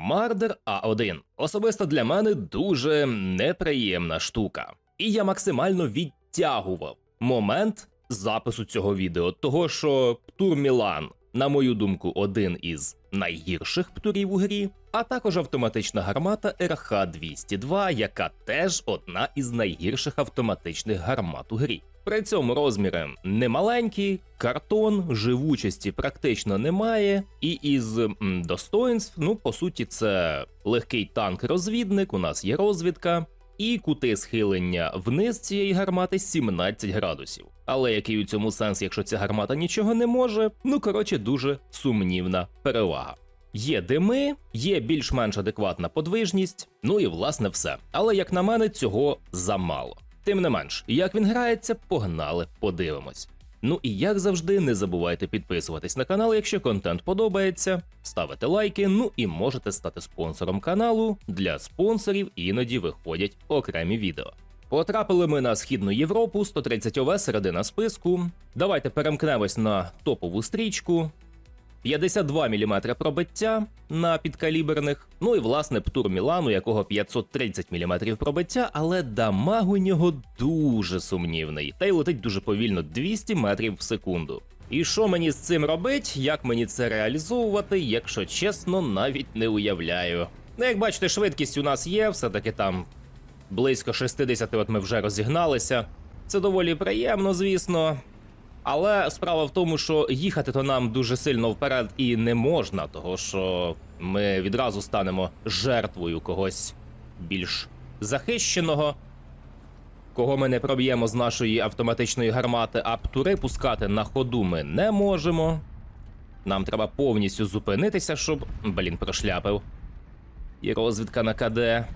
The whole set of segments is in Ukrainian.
Мардер А1 особисто для мене дуже неприємна штука. І я максимально відтягував момент запису цього відео, того що Птур Мілан, на мою думку, один із найгірших птурів у грі, а також автоматична гармата РХ-202, яка теж одна із найгірших автоматичних гармат у грі. При цьому розміри немаленькі, картон, живучості практично немає, і із м, достоинств, ну по суті, це легкий танк-розвідник, у нас є розвідка, і кути схилення вниз цієї гармати 17 градусів. Але який у цьому сенс, якщо ця гармата нічого не може, ну коротше, дуже сумнівна перевага. Є дими, є більш-менш адекватна подвижність, ну і власне все. Але як на мене, цього замало. Тим не менш, як він грається, погнали, подивимось. Ну і як завжди, не забувайте підписуватись на канал, якщо контент подобається, ставити лайки, ну і можете стати спонсором каналу. Для спонсорів іноді виходять окремі відео. Потрапили ми на східну Європу, 130 ОВ середина списку. Давайте перемкнемось на топову стрічку. 52 мм пробиття на підкаліберних. Ну і власне птур Мілан, у якого 530 мм пробиття, але дамаг у нього дуже сумнівний. Та й летить дуже повільно 200 метрів в секунду. І що мені з цим робить? Як мені це реалізовувати, якщо чесно, навіть не уявляю. Ну, як бачите, швидкість у нас є, все-таки там близько 60 от ми вже розігналися. Це доволі приємно, звісно. Але справа в тому, що їхати то нам дуже сильно вперед і не можна, того що ми відразу станемо жертвою когось більш захищеного, кого ми не проб'ємо з нашої автоматичної гармати, а птури пускати на ходу ми не можемо. Нам треба повністю зупинитися, щоб. Блін, прошляпив. І розвідка на КД.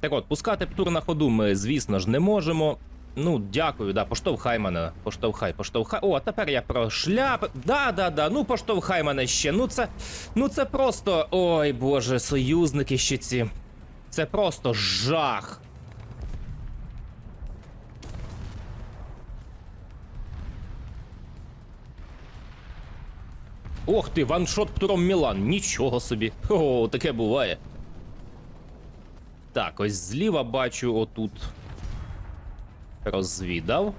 Так от, пускати птур на ходу ми, звісно ж, не можемо. Ну, дякую, да, поштовхай мене. Поштовхай, поштовхай. О, тепер я прошляп. Да, да, да. Ну поштовхай мене ще. Ну це. Ну це просто. Ой боже, союзники ще ці. Це просто жах. Ох ти, ваншот птуром Мілан. Нічого собі. О, таке буває. Так, ось зліва бачу отут. Розвідав.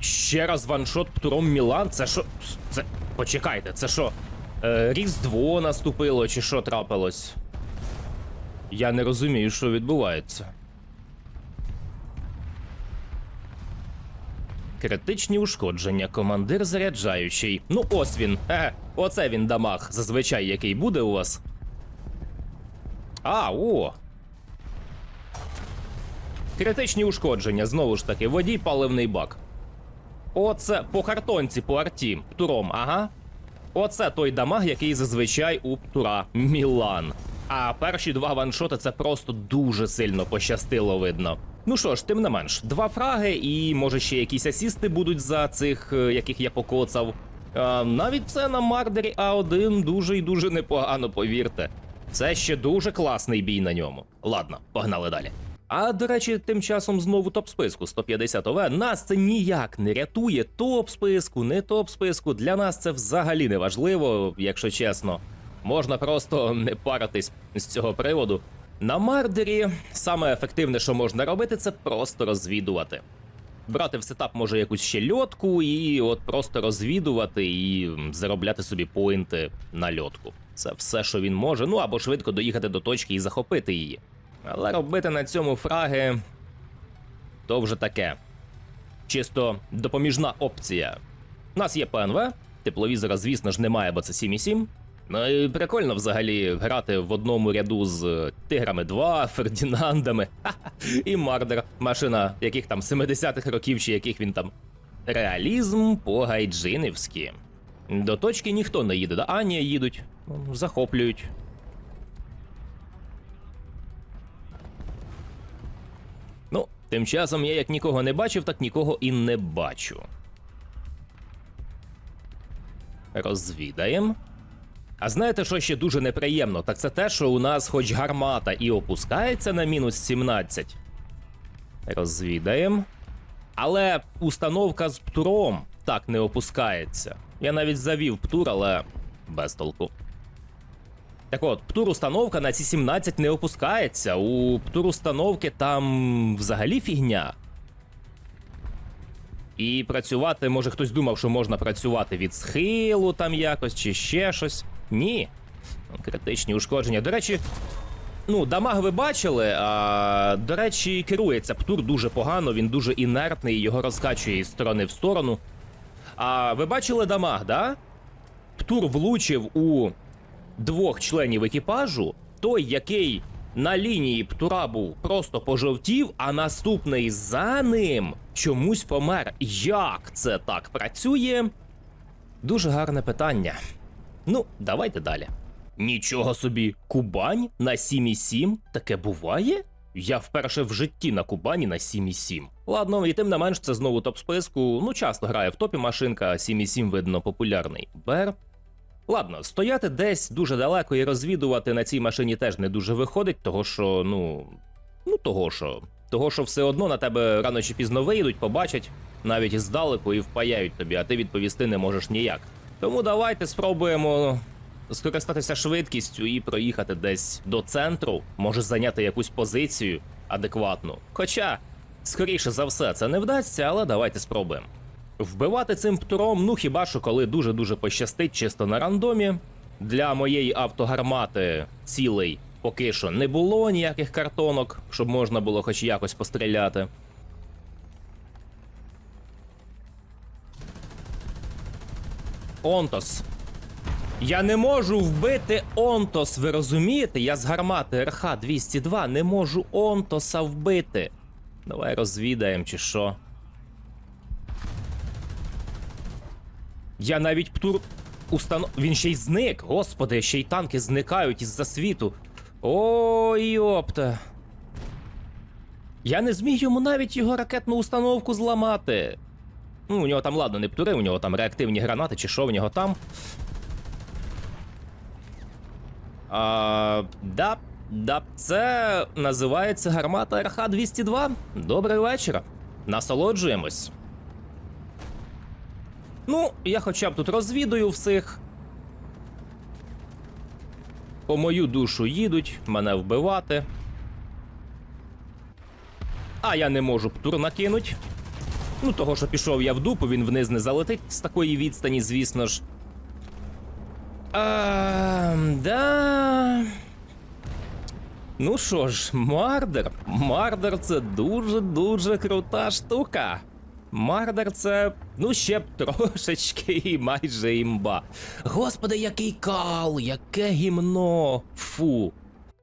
Ще раз ваншот птуром Мілан. Це що? Це. Почекайте, це що? Е, Різдво наступило, чи що трапилось? Я не розумію, що відбувається. Критичні ушкодження, командир заряджаючий. Ну, ось він. Е, оце він дамаг, зазвичай який буде у вас. А, о. Критичні ушкодження, знову ж таки, водій паливний бак. Оце по картонці, по арті, птуром, ага. Оце той дамаг, який зазвичай у птура Мілан. А перші два ваншоти це просто дуже сильно пощастило, видно. Ну що ж, тим не менш, два фраги, і може ще якісь асісти будуть за цих, е, яких я покоцав. А, навіть це на Мардері А1 дуже і дуже непогано, повірте. Це ще дуже класний бій на ньому. Ладно, погнали далі. А до речі, тим часом знову топ списку 150 ОВ. Нас це ніяк не рятує. Топ списку, не топ списку. Для нас це взагалі не важливо, якщо чесно. Можна просто не паритись з цього приводу. На мардері саме ефективне, що можна робити, це просто розвідувати. Брати в сетап може якусь ще льотку, і от просто розвідувати і заробляти собі поінти на льотку. Це все, що він може. Ну або швидко доїхати до точки і захопити її. Але робити на цьому фраги то вже таке. Чисто допоміжна опція. У нас є ПНВ, тепловізора, звісно ж, немає, бо це 7,7. Ну і прикольно взагалі грати в одному ряду з Тиграми 2, Фердінандами і Мардер, машина яких там 70-х років чи яких він там. Реалізм по-гайджинівськи. До точки ніхто не їде, да? а їдуть, захоплюють. Ну, тим часом я як нікого не бачив, так нікого і не бачу. Розвідаємо. А знаєте, що ще дуже неприємно? Так це те, що у нас хоч гармата і опускається на мінус 17, Розвідаємо. Але установка з птуром так не опускається. Я навіть завів птур, але без толку. Так от, птур установка на ці 17 не опускається. У птур установки там взагалі фігня. І працювати, може хтось думав, що можна працювати від схилу там якось чи ще щось. Ні. Критичні ушкодження. До речі, ну, дамаг ви бачили. А, до речі, керується птур дуже погано, він дуже інертний, його розкачує із сторони в сторону. А ви бачили дамаг, да? Птур влучив у двох членів екіпажу, той, який на лінії птура був, просто пожовтів, а наступний за ним чомусь помер. Як це так працює? Дуже гарне питання. Ну, давайте далі. Нічого собі, Кубань на 7,7? Таке буває? Я вперше в житті на Кубані на 7,7. Ладно, і тим не менш, це знову топ списку. Ну, часто грає в топі машинка, 7,7 видно популярний. Бер. Ладно, стояти десь дуже далеко і розвідувати на цій машині теж не дуже виходить, того що, ну. Ну, того що. Того, що все одно на тебе рано чи пізно вийдуть, побачать, навіть здалеку і впаяють тобі, а ти відповісти не можеш ніяк. Тому давайте спробуємо скористатися швидкістю і проїхати десь до центру, може зайняти якусь позицію адекватну. Хоча, скоріше за все, це не вдасться, але давайте спробуємо. Вбивати цим птуром, ну хіба що коли дуже-дуже пощастить, чисто на рандомі. Для моєї автогармати цілей поки що не було ніяких картонок, щоб можна було хоч якось постріляти. Онтос. Я не можу вбити Онтос, ви розумієте? Я з гармати РХ 202 не можу Онтоса вбити. Давай розвідаємо, чи що. Я навіть птур установ... Він ще й зник. Господи, ще й танки зникають із-за світу. Ой, йопта. Я не зміг йому навіть його ракетну установку зламати. Ну, у нього там, ладно, не птури, у нього там реактивні гранати, чи що в нього там. А, да, да, це називається гармата РХ-202. Добрий вечір. Насолоджуємось. Ну, я хоча б тут розвідую всіх. По мою душу їдуть, мене вбивати. А я не можу птур накинуть. Ну, того, що пішов я в дупу, він вниз не залетить з такої відстані, звісно ж. А, да. Ну що ж, Мардер. Мардер це дуже-дуже крута штука. Мардер це, ну, ще б трошечки і майже імба. Господи, який кал, яке гімно. Фу.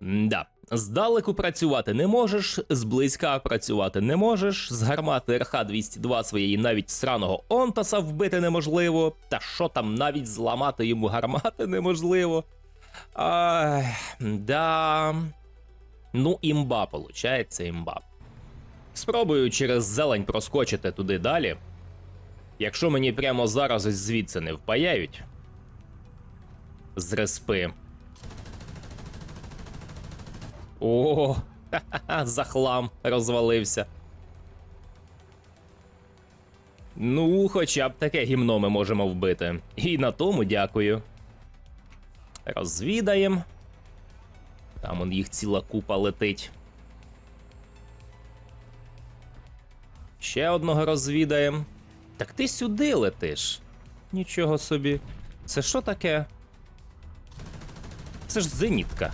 Да. Здалеку працювати не можеш, зблизька працювати не можеш, з гармати РХ-202 своєї навіть сраного Онтаса вбити неможливо, та що там навіть зламати йому гармати неможливо. Ай, да. Ну, імба, получається, імба. Спробую через зелень проскочити туди далі. Якщо мені прямо зараз звідси не впаяють. З респи. О, ха-ха-ха, за хлам розвалився. Ну, хоча б таке гімно ми можемо вбити. І на тому дякую. Розвідаємо. Там он їх ціла купа летить. Ще одного розвідаємо. Так ти сюди летиш. Нічого собі. Це що таке? Це ж зенітка.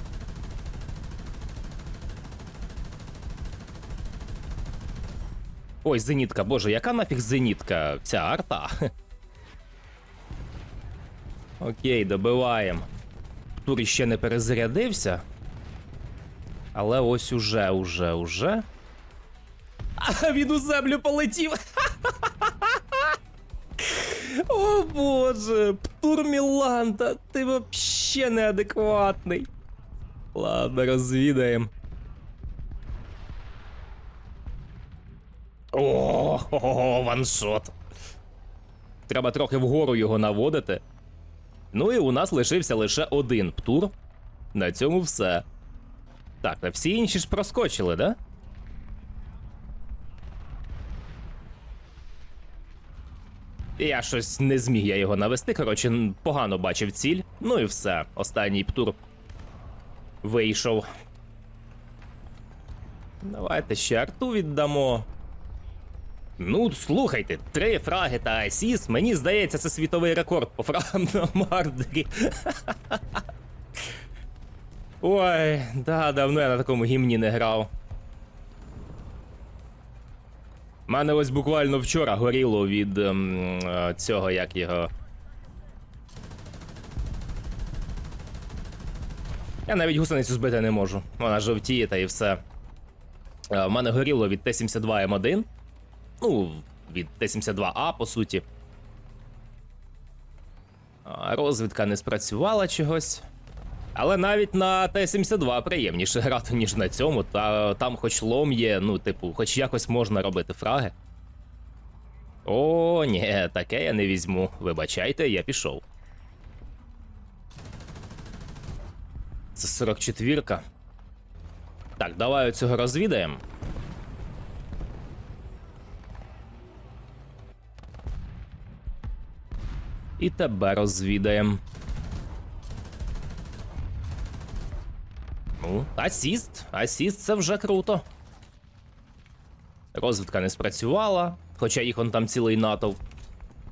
Ой, зенітка, боже, яка нафіг зенітка? Ця арта. Окей, добиваємо. Тур ще не перезарядився. Але ось уже, уже, уже. А він у землю полетів. О боже, Птур Міланта, ти вообще неадекватний. Ладно, розвідаємо. О, ваншот. Треба трохи вгору його наводити. Ну і у нас лишився лише один птур. На цьому все. Так, а всі інші ж проскочили, да? Я щось не зміг я його навести. Коротше, погано бачив ціль. Ну і все. Останній птур вийшов. Давайте ще арту віддамо. Ну, слухайте, три фраги та асіс. Мені здається, це світовий рекорд по фрагам на мардері. Ой, да, давно я на такому гімні не грав. Мене ось буквально вчора горіло від ем, е, цього, як його. Я навіть гусеницю збити не можу. Вона жовтіє та і все. Е, В мене горіло від Т-72М1. Ну, від Т-72А, по суті. Розвідка не спрацювала чогось. Але навіть на Т-72 приємніше грати, ніж на цьому. Та там хоч лом є, ну, типу, хоч якось можна робити фраги. О, ні, таке я не візьму. Вибачайте, я пішов. Це 44-ка. Так, давай цього розвідаємо. І тебе розвідаємо. Ну, асіст. Асіст це вже круто. Розвідка не спрацювала, хоча їх он там цілий натовп.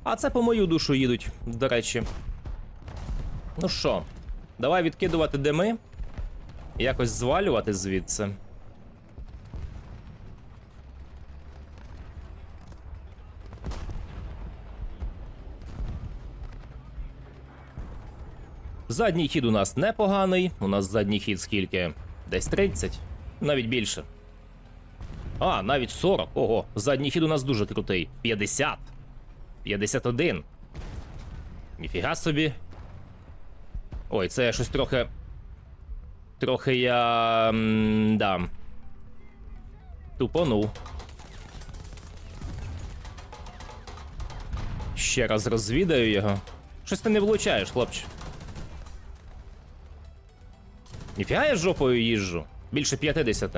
А це по мою душу їдуть, до речі. Ну що, давай відкидувати дими. Якось звалювати звідси. Задній хід у нас непоганий. У нас задній хід скільки? Десь 30, навіть більше. А, навіть 40. Ого, задній хід у нас дуже крутий. 50. 51. Ніфіга собі. Ой, це щось трохи. Трохи я. м, Да. Тупонув. Ще раз розвідаю його. Щось ти не влучаєш, хлопче. Ніфіга я жопою їжджу. Більше 50.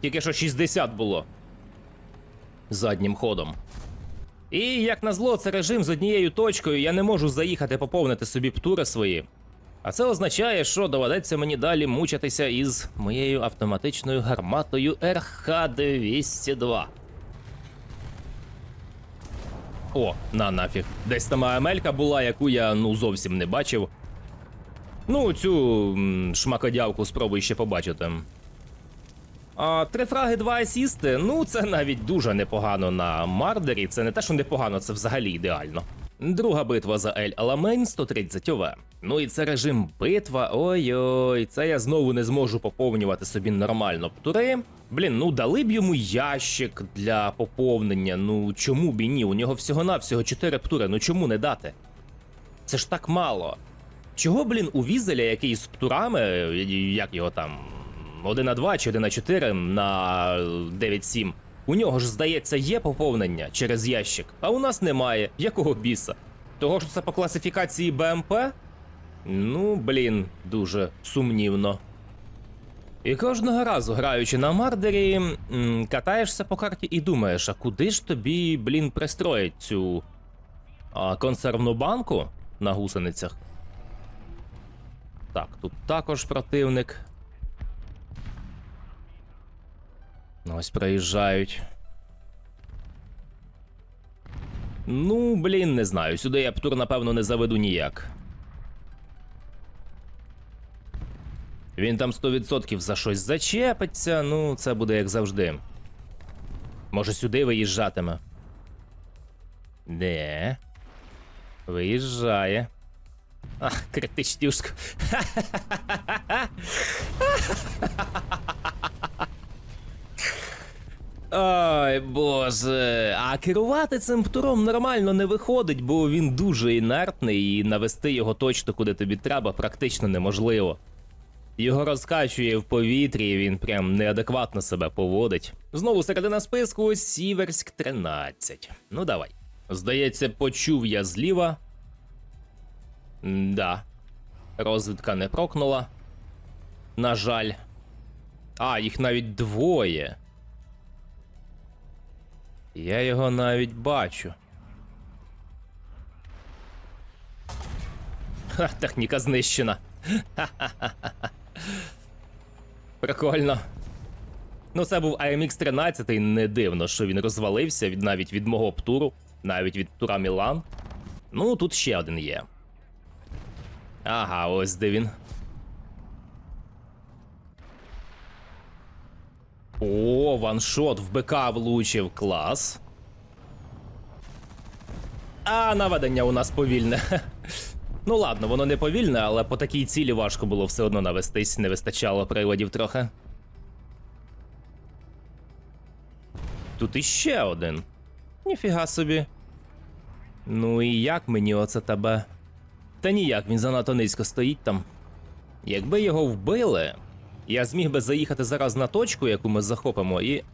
Тільки що 60 було. Заднім ходом. І як назло, це режим з однією точкою, я не можу заїхати поповнити собі птури свої. А це означає, що доведеться мені далі мучитися із моєю автоматичною гарматою РХ-202. О, на нафіг. Десь там амелька була, яку я ну зовсім не бачив. Ну, цю шмакодявку спробуй ще побачити. А, три фраги, два асісти. Ну, це навіть дуже непогано на мардері. Це не те, що непогано, це взагалі ідеально. Друга битва за Ель Аламейн 130 ОВ. Ну і це режим битва. Ой-ой, це я знову не зможу поповнювати собі нормально птури. Блін, ну дали б йому ящик для поповнення. Ну чому б і ні? У нього всього-навсього 4 птури. Ну чому не дати? Це ж так мало. Чого, блін, у візеля, який з птурами, як його там, 1 на 2 чи 1 на 4 на 9-7, у нього ж, здається, є поповнення через ящик, а у нас немає. Якого біса? Того, що це по класифікації БМП? Ну, блін, дуже сумнівно. І кожного разу, граючи на мардері, катаєшся по карті і думаєш, а куди ж тобі, блін, пристроїть цю а, консервну банку на гусеницях? Так, тут також противник. Ну, Ось проїжджають. Ну, блін, не знаю. Сюди я птур, напевно, не заведу ніяк. Він там 100% за щось зачепиться, ну, це буде як завжди. Може, сюди виїжджатиме. Де? Виїжджає. Ах, критичнюшка. Ой, боже. А керувати цим птуром нормально не виходить, бо він дуже інертний і навести його точно куди тобі треба практично неможливо. Його розкачує в повітрі, він прям неадекватно себе поводить. Знову середина списку Сіверськ 13. Ну давай. Здається, почув я зліва. Да. Розвідка не прокнула. На жаль. А, їх навіть двоє. Я його навіть бачу. Ха, техніка знищена. Ха-ха-ха-ха. Прикольно. Ну, це був AMX 13, не дивно, що він розвалився від навіть від мого птуру, навіть від тура Мілан. Ну, тут ще один є. Ага, ось де він. О, ваншот в БК влучив клас. А наведення у нас повільне. Ну ладно, воно не повільне, але по такій цілі важко було все одно навестись, не вистачало приводів трохи. Тут іще один. Ніфіга собі. Ну і як мені оце тебе? Та ніяк, він занадто низько стоїть там. Якби його вбили, я зміг би заїхати зараз на точку, яку ми захопимо, і.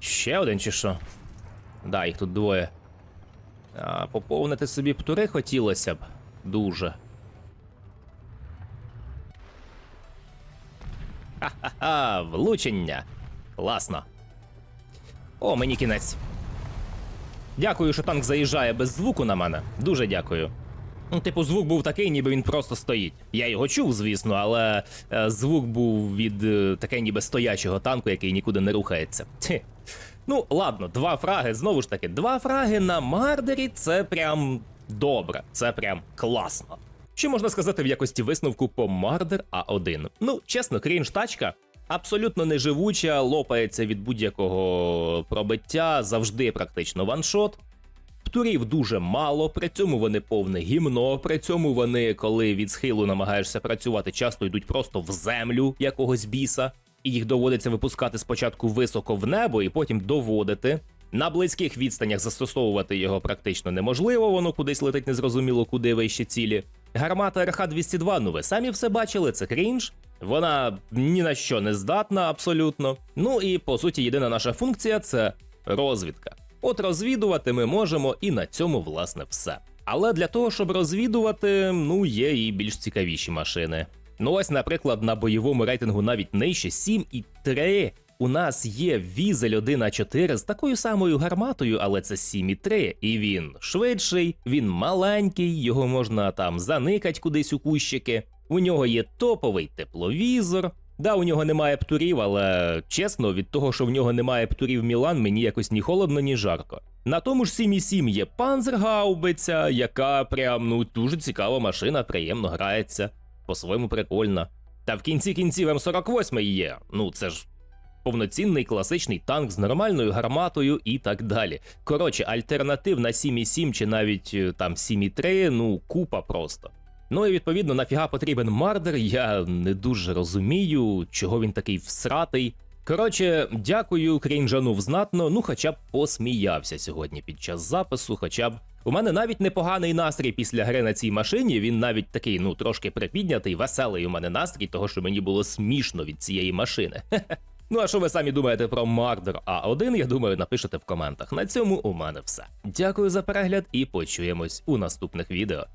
Ще один чи що? Да, їх тут двоє. А поповнити собі птури хотілося б. Дуже. Ха-ха-ха, влучення. Класно. О, мені кінець. Дякую, що танк заїжджає без звуку на мене. Дуже дякую. Ну, типу, звук був такий, ніби він просто стоїть. Я його чув, звісно, але е, звук був від е, таке ніби стоячого танку, який нікуди не рухається. Тьхе. Ну, ладно, два фраги, знову ж таки, два фраги на Мардері це прям добре, це прям класно. Що можна сказати в якості висновку по Мардер А1? Ну, чесно, крінж тачка абсолютно неживуча, лопається від будь-якого пробиття, завжди практично ваншот. Птурів дуже мало, при цьому вони повне гімно. При цьому вони, коли від схилу намагаєшся працювати, часто йдуть просто в землю якогось біса, і їх доводиться випускати спочатку високо в небо і потім доводити. На близьких відстанях застосовувати його практично неможливо, воно кудись летить незрозуміло куди вище цілі. Гармата РХ-202, ну ви самі все бачили, це крінж. Вона ні на що не здатна абсолютно. Ну і по суті, єдина наша функція це розвідка. От розвідувати ми можемо, і на цьому власне все. Але для того, щоб розвідувати, ну є і більш цікавіші машини. Ну ось, наприклад, на бойовому рейтингу навіть нижче 7 і 3 у нас є візель 1А4 з такою самою гарматою, але це 7,3. І він швидший, він маленький, його можна там заникать кудись у кущики. У нього є топовий тепловізор. Да, у нього немає птурів, але чесно, від того, що в нього немає птурів Мілан, мені якось ні холодно, ні жарко. На тому ж 7,7 є панзергаубиця, яка прям ну дуже цікава машина, приємно грається, по-своєму прикольна. Та в кінці кінців М48 є. Ну це ж повноцінний класичний танк з нормальною гарматою і так далі. Коротше, альтернатив на 7,7 чи навіть е, там 7,3, ну купа просто. Ну і відповідно, нафіга потрібен мардер, я не дуже розумію, чого він такий всратий. Коротше, дякую, крінжанув знатно, ну хоча б посміявся сьогодні під час запису, хоча б. У мене навіть непоганий настрій після гри на цій машині. Він навіть такий, ну трошки припіднятий, веселий у мене настрій, того що мені було смішно від цієї машини. Ну а що ви самі думаєте про Мардер А1, я думаю, напишете в коментах. На цьому у мене все. Дякую за перегляд і почуємось у наступних відео.